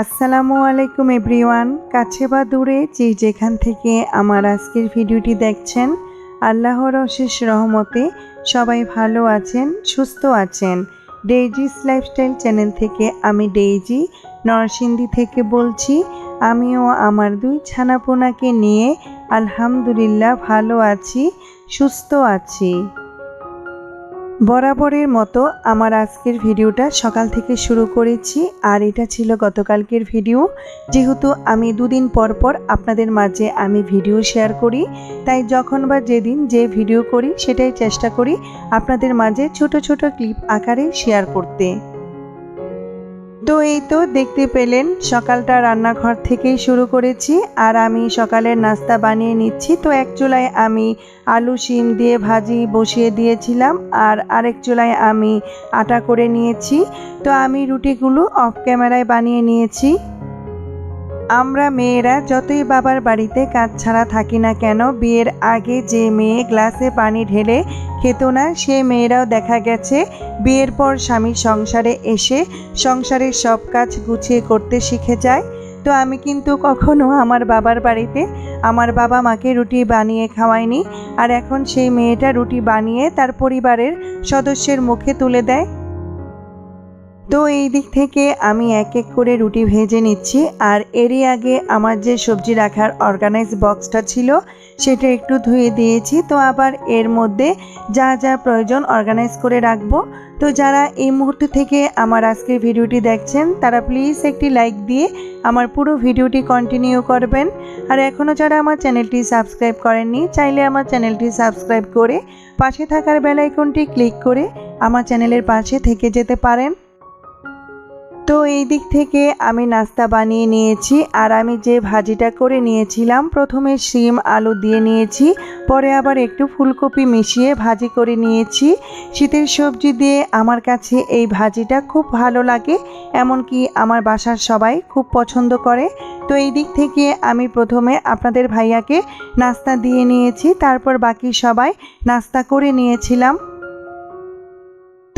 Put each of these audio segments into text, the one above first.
আসসালামু আলাইকুম এভরিওয়ান। কাছে বা দূরে যে যেখান থেকে আমার আজকের ভিডিওটি দেখছেন, আল্লাহর অশেষ রহমতে সবাই ভালো আছেন, সুস্থ আছেন। ডেইজিস লাইফস্টাইল চ্যানেল থেকে আমি ডেইজি নরসিংদী থেকে বলছি, আমিও আমার দুই ছানাপোনাকে নিয়ে আলহামদুলিল্লাহ ভালো আছি, সুস্থ আছি। বরাবরের মতো আমার আজকের ভিডিওটা সকাল থেকে শুরু করেছি, আর এটা ছিল গতকালকের ভিডিও। যেহেতু আমি দুদিন পর পর আপনাদের মাঝে আমি ভিডিও শেয়ার করি, তাই যখন বা যেদিন যে ভিডিও করি সেটাই চেষ্টা করি আপনাদের মাঝে ছোট ছোট ক্লিপ আকারে শেয়ার করতে। তো এই তো দেখতে পেলেন, সকালটা রান্নাঘর থেকেই শুরু করেছি আর আমি সকালের নাস্তা বানিয়ে নিচ্ছি। তো এক চুলায় আমি আলু, শিম দিয়ে ভাজি বসিয়ে দিয়েছিলাম আর আরেক চুলায় আমি আটা করে নিয়েছি। তো আমি রুটিগুলো অফ ক্যামেরায় বানিয়ে নিয়েছি। আমরা মেয়েরা যতই বাবার বাড়িতে কাজ ছাড়া থাকি না কেন, বিয়ের আগে যে মেয়ে গ্লাসে পানি ঢেলে খেত না, সে মেয়েরাও দেখা গেছে বিয়ের পর স্বামী সংসারে এসে সংসারের সব কাজ গুছিয়ে করতে শিখে যায়। তো আমি কিন্তু কখনো আমার বাবার বাড়িতে আমার বাবা মাকে রুটি বানিয়ে খাওয়াইনি। আর এখন সেই মেয়েটা রুটি বানিয়ে তার পরিবারের সদস্যের মুখে তুলে দেয়। তো এই দিক থেকে আমি এক এক করে রুটি ভেজে নিচ্ছি। আর এরই আগে আমার যে সবজি রাখার অর্গানাইজ বক্সটা ছিল, সেটা একটু ধুয়ে দিয়েছি। তো আবার এর মধ্যে যা যা প্রয়োজন অর্গানাইজ করে রাখব। তো যারা এই মুহূর্ত থেকে আমার আজকের ভিডিওটি দেখছেন, তারা প্লিজ একটি লাইক দিয়ে আমার পুরো ভিডিওটি কন্টিনিউ করবেন। আর এখনও যারা আমার চ্যানেলটি সাবস্ক্রাইব করেননি, চাইলে আমার চ্যানেলটি সাবস্ক্রাইব করে পাশে থাকার বেল আইকনটি ক্লিক করে আমার চ্যানেলের পাশে থেকে যেতে পারেন। তো এই দিক থেকে আমি নাস্তা বানিয়ে নিয়েছি আর আমি যে ভাজিটা করে নিয়েছিলাম, প্রথমে শিম, আলু দিয়ে নিয়েছি, পরে আবার একটু ফুলকপি মিশিয়ে ভাজি করে নিয়েছি। শীতের সবজি দিয়ে আমার কাছে এই ভাজিটা খুব ভালো লাগে, এমনকি আমার বাসার সবাই খুব পছন্দ করে। তো এই দিক থেকে আমি প্রথমে আপনাদের ভাইয়াকে নাস্তা দিয়ে নিয়েছি, তারপর বাকি সবাই নাস্তা করে নিয়েছিলাম।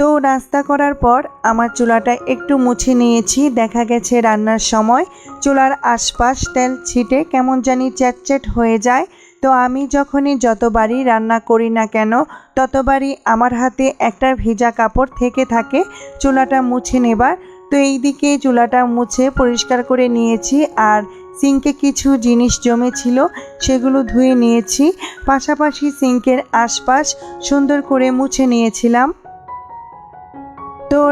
তো নাস্তা করার পর আমার চুলাটা একটু মুছে নিয়েছি। দেখা গেছে রান্নার সময় চুলার আশপাশ তেল ছিটে কেমন জানি চ্যাটচ্যাট হয়ে যায়। তো আমি যখনই যতবারই রান্না করি না কেন, ততবারই আমার হাতে একটা ভেজা কাপড় থেকে থাকে চুলাটা মুছে নেবার। তো এই দিকে চুলাটা মুছে পরিষ্কার করে নিয়েছি আর সিঙ্কে কিছু জিনিস জমেছিল সেগুলো ধুয়ে নিয়েছি। পাশাপাশি সিঙ্কের আশপাশ সুন্দর করে মুছে নিয়েছিলাম।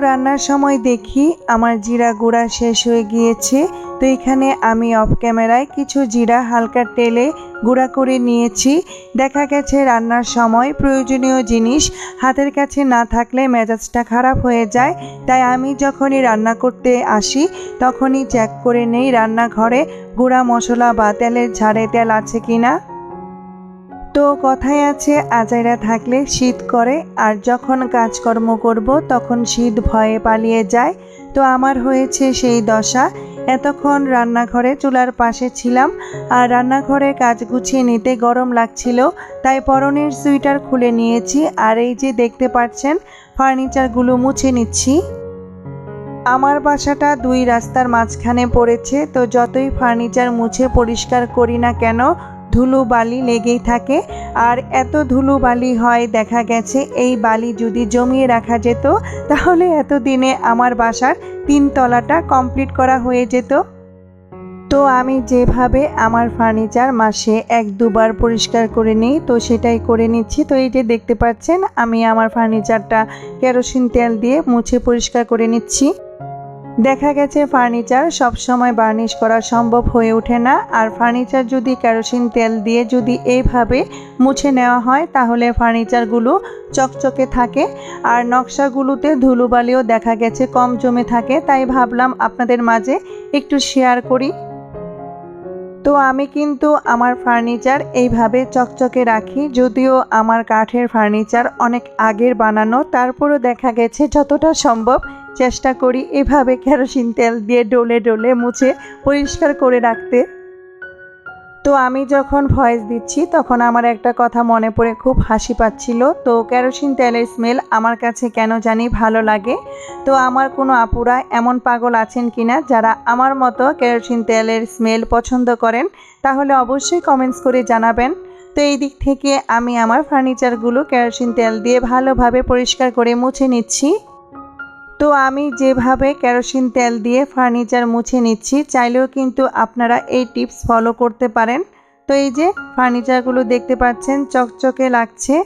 রান্নার সময় দেখি আমার জিরা গুঁড়া শেষ হয়ে গিয়েছে, তো এখানে আমি অফ ক্যামেরায় কিছু জিরা হালকা তেলে গুঁড়া করে নিয়েছি। দেখা গেছে রান্নার সময় প্রয়োজনীয় জিনিস হাতের কাছে না থাকলে মেজাজটা খারাপ হয়ে যায়, তাই আমি যখনই রান্না করতে আসি তখনই চেক করে নেই রান্নাঘরে গুঁড়া মশলা বা তেলের ঝাড়ে তেল আছে কিনা। তো কথায় আছে, আজাইরা থাকলে শীত করে, আর যখন কাজকর্ম করব তখন শীত ভয়ে পালিয়ে যায়। তো আমার হয়েছে সেই দশা। এতক্ষণ রান্নাঘরে চুলার পাশে ছিলাম, আর রান্নাঘরে কাজ গুছিয়ে নিতে গরম লাগছিল, তাই পরনের সুইটার খুলে নিয়েছি, আর এই যে দেখতে পাচ্ছেন, ফার্নিচারগুলো মুছে নিচ্ছি। আমার বাসাটা দুই রাস্তার মাঝখানে পড়েছে, তো যতই ফার্নিচার মুছে পরিষ্কার করি না কেন ধুলো বালি লেগেই থাকে। আর এত ধুলো বালি হয়, দেখা গেছে এই বালি যদি জমিয়ে রাখা যেত, তাহলে এতদিনে আমার বাসার তিনতলাটা কমপ্লিট করা হয়ে যেত। তো আমি যেভাবে আমার ফার্নিচার মাসে এক দুবার পরিষ্কার করে নিই, তো সেটাই করে নিচ্ছি। তো এই যে দেখতে পাচ্ছেন, আমি আমার ফার্নিচারটা কেরোসিন তেল দিয়ে মুছে পরিষ্কার করে নিচ্ছি। দেখা গেছে ফার্নিচার সবসময় বার্নিশ করা সম্ভব হয়ে ওঠে না, আর ফার্নিচার যদি কেরোসিন তেল দিয়ে যদি এইভাবে মুছে নেওয়া হয়, তাহলে ফার্নিচারগুলো চকচকে থাকে, আর নকশাগুলোতে ধুলোবালিও দেখা গেছে কম জমে থাকে, তাই ভাবলাম আপনাদের মাঝে একটু শেয়ার করি। তো আমি কিন্তু আমার ফার্নিচার এইভাবে চকচকে রাখি, যদিও আমার কাঠের ফার্নিচার অনেক আগের বানানো, তারপরও দেখা গেছে যতটা সম্ভব চেষ্টা করি এভাবে কেরোসিন তেল দিয়ে ডলে ডলে মুছে পরিষ্কার করে রাখতে। তো আমি যখন ভয়েস দিচ্ছি, তখন আমার একটা কথা মনে পড়ে, খুব হাসি পাচ্ছিল। তো কেরোসিন তেলের স্মেল আমার কাছে কেন জানি ভালো লাগে। তো আমার কোনো আপুরা এমন পাগল আছেন কিনা, যারা আমার মতো কেরোসিন তেলের স্মেল পছন্দ করেন, তাহলে অবশ্যই কমেন্টস করে জানাবেন। তো এই দিক থেকে আমি আমার ফার্নিচারগুলো কেরোসিন তেল দিয়ে ভালোভাবে পরিষ্কার করে মুছে নিচ্ছি। তো আমি যেভাবে কেরোসিন তেল দিয়ে ফার্নিচার মুছে নিচ্ছি, চাইলেও কিন্তু আপনারা এই টিপস ফলো করতে পারেন। তো এই যে ফার্নিচারগুলো দেখতে পাচ্ছেন, চকচকে লাগছে।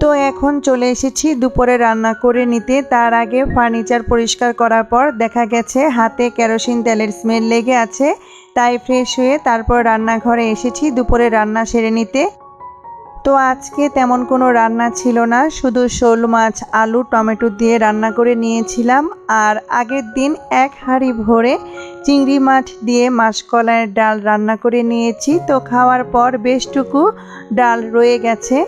তো এখন চলে এসেছি দুপুরে রান্না করে নিতে। তার আগে ফার্নিচার পরিষ্কার করার পর দেখা গেছে হাতে কেরোসিন তেলের স্মেল লেগে আছে। তাই ফ্রেশ হয়ে তারপর রান্নাঘরে এসেছি দুপুরে রান্না সেরে নিতে। তো আজকে তেমন কোনো রান্না ছিল না, শুধু শোল মাছ, আলু, টমেটো দিয়ে রান্না করে নিয়েছিলাম। আর আগের দিন এক হাঁড়ি ভরে চিংড়ি মাছ দিয়ে মাসকলাইয়ের ডাল রান্না করে নিয়েছি। তো খাওয়ার পর বেশটুকু ডাল রয়ে গেছে।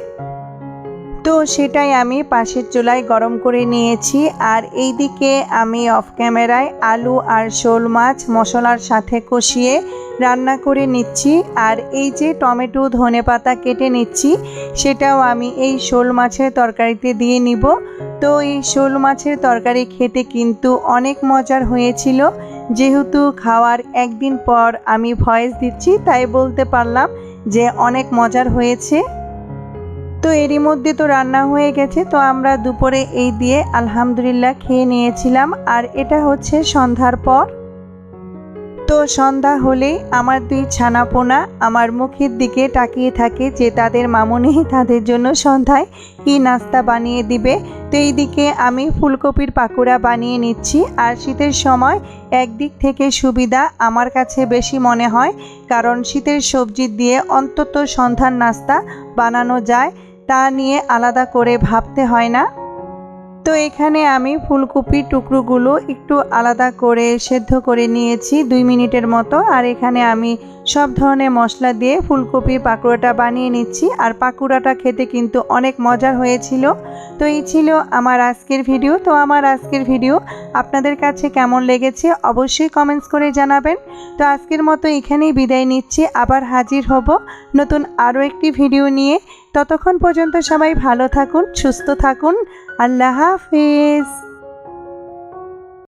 তো সেটাই আমি পাশের চুলায় গরম করে নিয়েছি। আর এইদিকে আমি অফ ক্যামেরায় আলু আর শোল মাছ মশলার সাথে কষিয়ে রান্না করে নিচ্ছি। আর এই যে টমেটো ধনে পাতা কেটে নিচ্ছি, সেটাও আমি এই শোল মাছের তরকারিতে দিয়ে নিব। তো এই শোল মাছের তরকারি খেতে কিন্তু অনেক মজার হয়েছিল। যেহেতু খাওয়ার একদিন পর আমি ভয়েস দিচ্ছি, তাই বলতে পারলাম যে অনেক মজার হয়েছে। তো এরই মধ্যে তো রান্না হয়ে গেছে, তো আমরা দুপুরে এই দিয়ে আলহামদুলিল্লাহ খেয়ে নিয়েছিলাম। আর এটা হচ্ছে সন্ধ্যার পর। তো সন্ধ্যা হলেই আমার দুই ছানাপোনা আমার মুখের দিকে তাকিয়ে থাকে যে তাদের মামুনি তাদের জন্য সন্ধ্যায় কী নাস্তা বানিয়ে দিবে। তো এই দিকে আমি ফুলকপির পাকোড়া বানিয়ে নিচ্ছি। আর শীতের সময় একদিক থেকে সুবিধা আমার কাছে বেশি মনে হয়, কারণ শীতের সবজি দিয়ে অন্তত সন্ধ্যার নাস্তা বানানো যায়। তা নিয়ে আলাদা করে ভাবতে হয় না? তো এখানে আমি ফুলকপির টুকরোগুলো একটু আলাদা করে সেদ্ধ করে নিয়েছি দুই মিনিটের মতো। আর এখানে আমি সব ধরনের মশলা দিয়ে ফুলকপির পাকোড়াটা বানিয়ে নিচ্ছি। আর পাকোড়াটা খেতে কিন্তু অনেক মজার হয়েছিল। তো এই ছিল আমার আজকের ভিডিও। তো আমার আজকের ভিডিও আপনাদের কাছে কেমন লেগেছে অবশ্যই কমেন্টস করে জানাবেন। তো আজকের মতো এখানেই বিদায় নিচ্ছি। আবার হাজির হব নতুন আরও একটি ভিডিও নিয়ে। ততক্ষণ পর্যন্ত সবাই ভালো থাকুন, সুস্থ থাকুন। আল্লাহ হাফিজ।